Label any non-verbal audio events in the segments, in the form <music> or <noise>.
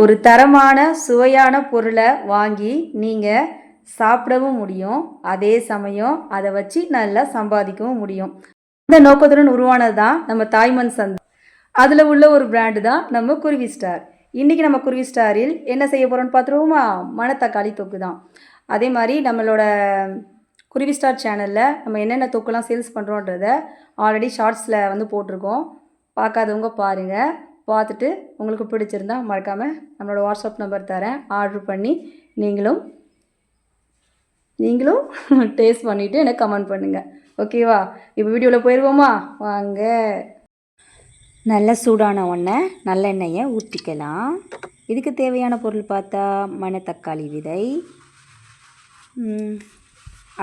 ஒரு தரமான சுவையான பொருளை வாங்கி நீங்கள் சாப்பிடவும் முடியும். அதே சமயம் அதை வச்சு நல்லா சம்பாதிக்கவும் முடியும். இந்த நோக்கத்துடன் உருவானது தான் நம்ம தாய்மன் சந்தை. அதில் உள்ள ஒரு பிராண்டு தான் நம்ம குருவி ஸ்டார் இன்றைக்கி நம்ம குருவி ஸ்டாரில் என்ன செய்ய போகிறோம்னு பார்த்துருவோமா? மணத்தக்காளி தொக்கு தான். அதே மாதிரி நம்மளோட குருவி ஸ்டார் சேனலில் நம்ம என்னென்ன தொக்குலாம் சேல்ஸ் பண்ணுறோன்றத ஆல்ரெடி ஷார்ட்ஸில் வந்து போட்டிருக்கோம். பார்க்காதவங்க பாருங்கள் பார்த்துட்டு உங்களுக்கு பிடிச்சிருந்தா மறக்காமல் நம்மளோட வாட்ஸ்அப் நம்பர் தரேன். ஆர்டர் பண்ணி நீங்களும் நீங்களும் <laughs> டேஸ்ட் பண்ணிவிட்டு எனக்கு கமெண்ட் பண்ணுங்கள் ஓகேவா இப்போ வீடியோவில் போயிடுவோமா வாங்க. நல்ல சூடான ஒன்றை நல்லெண்ணெயை ஊற்றிக்கலாம் இதுக்கு தேவையான பொருள் பார்த்தா மணத்தக்காளி விதை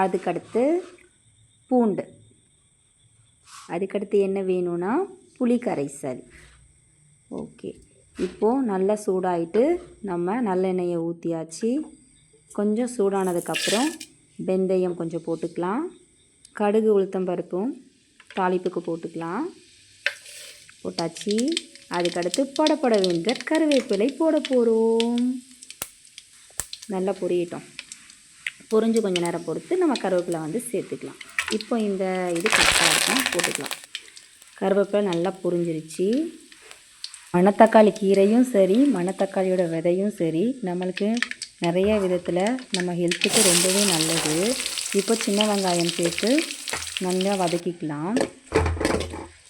அதுக்கடுத்து பூண்டு. அதுக்கடுத்து என்ன வேணும்னா புளி கரைசல் ஓகே. இப்போது நல்லா சூடாயிட்டு நம்ம நல்லெண்ணெயை ஊற்றியாச்சு கொஞ்சம் சூடானதுக்கப்புறம் வெந்தயம் கொஞ்சம் போட்டுக்கலாம். கடுகு உளுத்தம்பருப்பும் தாளிப்புக்கு போட்டுக்கலாம். போட்டாச்சு. அதுக்கடுத்து படப்பட வேண்ட கருவேப்பிலை போட போகிறோம் நல்லா பொரியட்டும். பொரிஞ்சு கொஞ்சம் நேரம் பொறுத்து நம்ம கருவேப்பிலை வந்து சேர்த்துக்கலாம். இப்போ இந்த இது கரெக்டாக இருக்கும் போட்டுக்கலாம். கருவேப்பிலை நல்லா பொரிஞ்சிருச்சு. மணத்தக்காளி கீரையும் சரி மணத்தக்காளியோட விதையும் சரி நம்மளுக்கு நிறைய விதத்தில் நம்ம ஹெல்த்துக்கு ரொம்பவே நல்லது. இப்போ சின்ன வெங்காயம் சேர்த்து நல்லா வதக்கிக்கலாம்.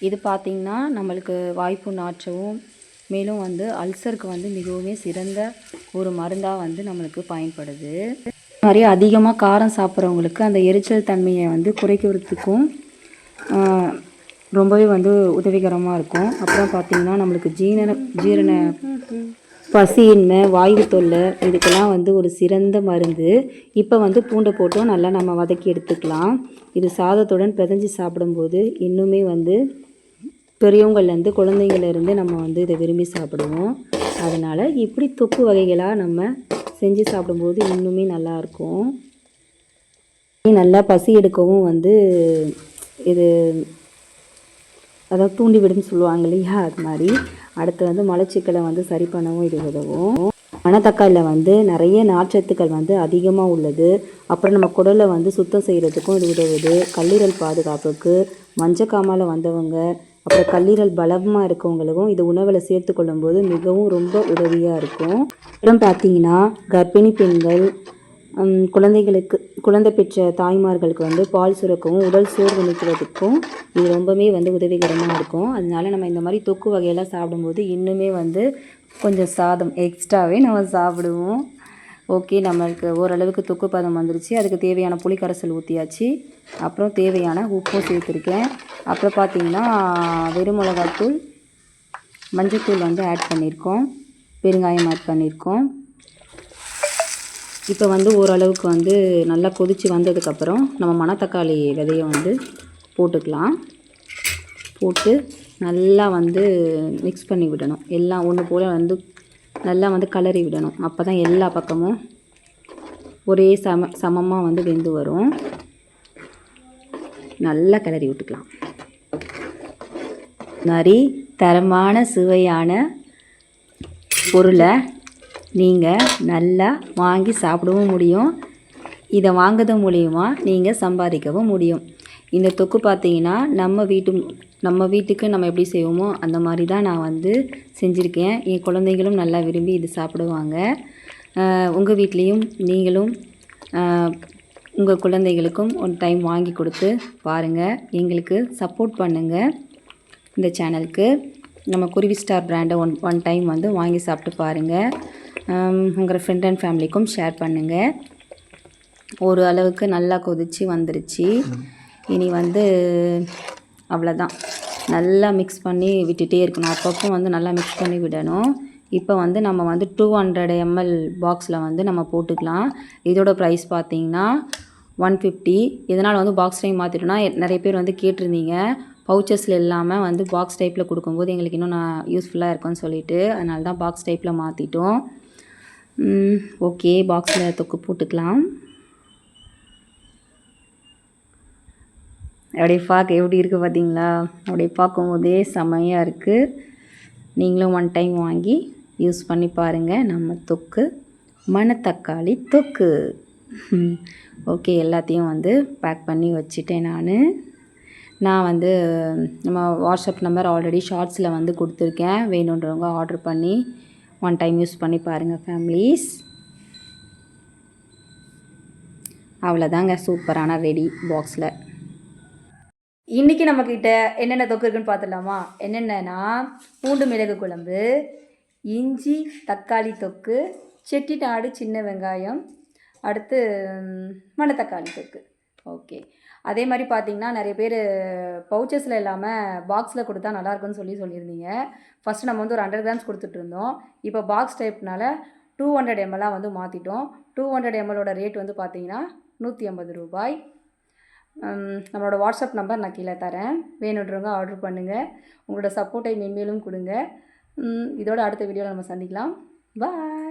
இது பார்த்திங்கன்னா நம்மளுக்கு வாய்ப்பு நாற்றவும் மேலும் வந்து அல்சருக்கு வந்து மிகவும் சிறந்த ஒரு மருந்தாக வந்து நம்மளுக்கு பயன்படுது. மாதிரி அதிகமாக காரம் சாப்பிட்றவங்களுக்கு அந்த எரிச்சல் தன்மையை வந்து குறைக்கிறதுக்கும் ரொம்பவே வந்து உதவிகரமாக இருக்கும். அப்புறம் பார்த்திங்கன்னா நம்மளுக்கு ஜீரண ஜீரண பசியின்மை வாயு தொல்லை இதுக்கெல்லாம் வந்து ஒரு சிறந்த மருந்து. இப்போ வந்து பூண்டை போட்டும் நல்லா நம்ம வதக்கி எடுத்துக்கலாம். இது சாதத்துடன் பிதஞ்சி சாப்பிடும்போது இன்னுமே வந்து பெரியவங்கள்லேருந்து குழந்தைங்கள்லேருந்து நம்ம வந்து இதை விரும்பி சாப்பிடுவோம். அதனால் இப்படி தொக்கு வகைகளாக நம்ம செஞ்சு சாப்பிடும்போது இன்னுமே நல்லாயிருக்கும் நல்லா பசி எடுக்கவும் வந்து இது அதாவது தூண்டி விடுன்னு சொல்லுவாங்க இல்லையா அது மாதிரி. அடுத்து வந்து மலச்சிக்கலை வந்து சரி பண்ணவும் இது உதவும். மணத்தக்காளியில் வந்து நிறைய நார்ச்சத்துக்கள் வந்து அதிகமாக உள்ளது. அப்புறம் நம்ம குடலை வந்து சுத்தம் செய்கிறதுக்கும் இது உதவுது. கல்லீரல் பாதுகாப்புக்கு மஞ்சக்காமால வந்தவங்க அப்புறம் கல்லீரல் பலமாக இருக்கவங்களுக்கும் இது உணவில் சேர்த்து கொள்ளும்போது மிகவும் ரொம்ப உதவியாக இருக்கும். அப்புறம் பார்த்தீங்கன்னா கர்ப்பிணி பெண்கள் குழந்தைகளுக்கு குழந்தை பெற்ற தாய்மார்களுக்கு வந்து பால் சுரக்கவும் உடல் சோர்வு நிற்கிறதுக்கும் இது ரொம்பவே வந்து உதவிகரமாக இருக்கும். அதனால நம்ம இந்த மாதிரி தொக்கு வகையெல்லாம் சாப்பிடும்போது இன்னுமே வந்து கொஞ்சம் சாதம் எக்ஸ்ட்ராவே நம்ம சாப்பிடுவோம். ஓகே நம்மளுக்கு ஓரளவுக்கு தொக்கு பதம் வந்துருச்சு. அதுக்கு தேவையான புளிக்கரைசல் ஊற்றியாச்சு அப்புறம் தேவையான உப்பும் சேர்த்துருக்கேன். அப்புறம் பார்த்தீங்கன்னா வெறுமிளகாத்தூள் மஞ்சத்தூள் வந்து ஆட் பண்ணியிருக்கோம் பெருங்காயம் ஆட் பண்ணியிருக்கோம் இப்போ வந்து ஓரளவுக்கு வந்து நல்லா கொதித்து வந்ததுக்கப்புறம் நம்ம மணத்தக்காளி விதையை வந்து போட்டுக்கலாம். போட்டு நல்லா வந்து மிக்ஸ் பண்ணி விடணும். எல்லாம் ஒன்று போல் வந்து நல்லா வந்து கலரி விடணும். அப்போ தான் எல்லா பக்கமும் ஒரே சம சமமாக வந்து வெந்து வரும். நல்லா கிளறி விட்டுக்கலாம். மாதிரி தரமான சுவையான பொருளை நீங்கள் நல்லா வாங்கி சாப்பிடவும் முடியும். இதை வாங்குறது மூலியமா நீங்கள் சம்பாதிக்கவும் முடியும். இந்த தொக்கு பார்த்தீங்கன்னா நம்ம வீட்டு நம்ம வீட்டுக்கு நம்ம எப்படி செய்வோமோ அந்த மாதிரி தான் நான் வந்து செஞ்சுருக்கேன். என் குழந்தைங்களும் நல்லா விரும்பி இது சாப்பிடுவாங்க. உங்கள் வீட்லேயும் நீங்களும் உங்கள் குழந்தைகளுக்கும் ஒரு டைம் வாங்கி கொடுத்து பாருங்கள் எங்களுக்கு சப்போர்ட் பண்ணுங்கள் இந்த சேனலுக்கு நம்ம குருவி ஸ்டார் பிராண்டை ஒன் ஒன் டைம் வந்து வாங்கி சாப்பிட்டு பாருங்கள் உங்கள் ஃப்ரெண்ட் அண்ட் ஃபேமிலிக்கும் ஷேர் பண்ணுங்கள் ஒரு அளவுக்கு நல்லா கொதிச்சு வந்துருச்சு. இனி வந்து அவ்வளோதான் நல்லா மிக்ஸ் பண்ணி விட்டுகிட்டே இருக்கணும். அப்பப்போ வந்து நல்லா மிக்ஸ் பண்ணி விடணும். இப்போ வந்து நம்ம வந்து டூ ஹண்ட்ரட் எம்எல் பாக்ஸில் வந்து நம்ம போட்டுக்கலாம். இதோட ப்ரைஸ் பார்த்தீங்கன்னா ஒன் ஃபிஃப்டி இதனால் வந்து பாக்ஸ் டைம் மாற்றிட்டோன்னா நிறைய பேர் வந்து கேட்டிருந்தீங்க. பவுச்சஸில் இல்லாமல் வந்து பாக்ஸ் டைப்பில் கொடுக்கும்போது எங்களுக்கு இன்னும் நான் யூஸ்ஃபுல்லாக இருக்கும்னு சொல்லிட்டு அதனால தான் பாக்ஸ் டைப்பில் மாற்றிட்டோம் ஓகே பாக்ஸில் தொக்கு போட்டுக்கலாம். அப்படியே பார்க்க எப்படி இருக்குது பார்த்தீங்களா? அப்படியே பார்க்கும்போதே செமையாக இருக்குது நீங்களும் ஒன் டைம் வாங்கி யூஸ் பண்ணி பாருங்கள் நம்ம தொக்கு மணத்தக்காளி தொக்கு. ஓகே எல்லாத்தையும் வந்து பேக் பண்ணி வச்சுட்டேன் நான். நான் வந்து நம்ம வாட்ஸ்அப் நம்பர் ஆல்ரெடி ஷார்ட்ஸில் வந்து கொடுத்துருக்கேன். வேணுன்றவங்க ஆர்டர் பண்ணி ஒன் டைம் யூஸ் பண்ணி பாருங்கள் ஃபேமிலிஸ் அவ்வளோதாங்க சூப்பரான ரெடி பாக்ஸில் இன்றைக்கி நம்மக்கிட்ட என்னென்ன தொக்கு இருக்குன்னு பார்த்துடலாமா என்னென்னா பூண்டு மிளகு குழம்பு இஞ்சி தக்காளி தொக்கு செட்டிநாடு சின்ன வெங்காயம் அடுத்து மணத்தக்காளி தொக்கு. ஓகே அதே மாதிரி பார்த்தீங்கன்னா நிறைய பேர் பவுச்சஸில் இல்லாமல் பாக்ஸில் கொடுத்தா நல்லாயிருக்குன்னு சொல்லி சொல்லியிருந்தீங்க. ஃபஸ்ட்டு நம்ம வந்து ஒரு ஹண்ட்ரட் கிராம்ஸ் கொடுத்துட்ருந்தோம் இப்போ பாக்ஸ் டைப்னால டூ ஹண்ட்ரட் எம்எல்லாக வந்து மாற்றிட்டோம் டூ ஹண்ட்ரட் எம்எலோட ரேட் வந்து பார்த்தீங்கன்னா நூற்றி ஐம்பது ரூபாய். நம்மளோட வாட்ஸ்அப் நம்பர் நான் கீழே தரேன். வேணுன்றவங்க ஆர்டர் பண்ணுங்கள் உங்களோட சப்போர்ட்டை மென்மேலும் கொடுங்க. இதோட அடுத்த வீடியோவில் நம்ம சந்திக்கலாம். பாய்